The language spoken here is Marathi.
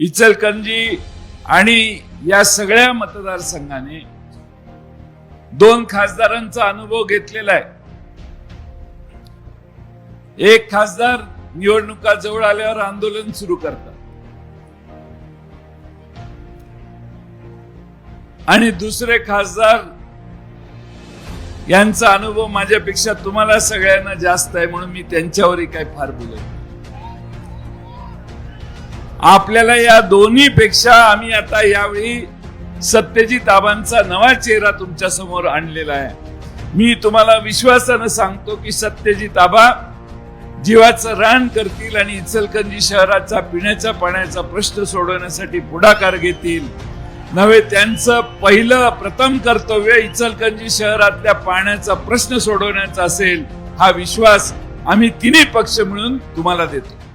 इचलकरंजी आणि या सगळ्या मतदारसंघाने दोन खासदारांचा अनुभव घेतलेला आहे एक खासदार निवडणुका जवळ आल्यावर आंदोलन सुरू करतात आणि दुसरे खासदार यांचा अनुभव माझ्यापेक्षा तुम्हाला सगळ्यांना जास्त आहे म्हणून मी त्यांच्यावरही काही फार बोलत नाही. आपल्याला या दोन्ही पेक्षा आम्ही आता यावेळी सत्यजित आबांचा नवा चेहरा तुमच्यासमोर आणलेला आहे. मी तुम्हाला विश्वासानं सांगतो की सत्यजित आबा जीवाचं रान करतील आणि इचलकंजी शहराचा पिण्याच्या पाण्याचा प्रश्न सोडवण्यासाठी पुढाकार घेतील. नव्हे त्यांचं पहिलं प्रथम कर्तव्य इचलकंजी शहरातल्या पाण्याचा प्रश्न सोडवण्याचा असेल हा विश्वास आम्ही तिन्ही पक्ष मिळून तुम्हाला देतो.